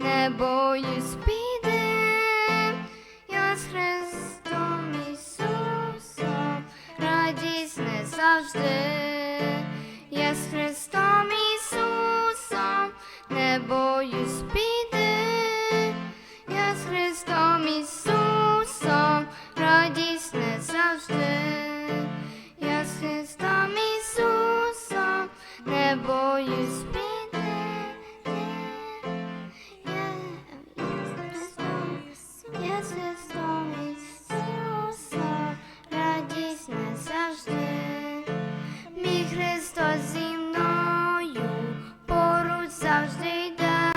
не боюсь піде, я з Христом Ісусом, радість не завжди, я з Христом Ісусом, не боюсь піде, я з Христом Ісусом, радість не завжди, я з Христом Ісусом, не боюсь піде. Завжди йде,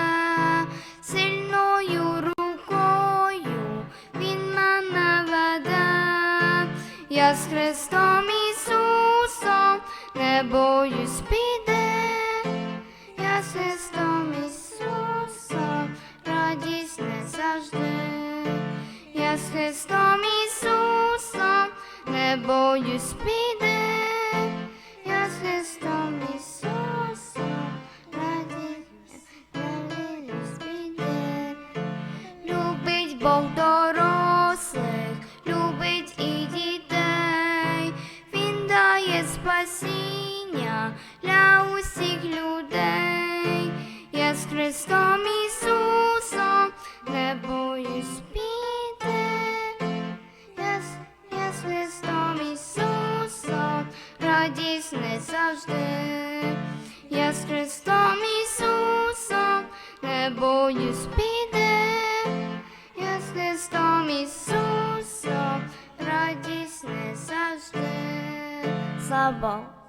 сильною рукою Він мене веде. Я з Христом Ісусом не боюсь піде. Я з Христом Ісусом, радість не завжди. Я з Христом Ісусом, не боюсь піде. Спасіння для усіх людей. Я з Христом Ісусом не боюсь піде. Я я з Христом Ісусом, радість не завжди. Я з Христом Ісусом, не боюсь піде. Я з Христом Ісусом, радість не завжди. Слава Богу.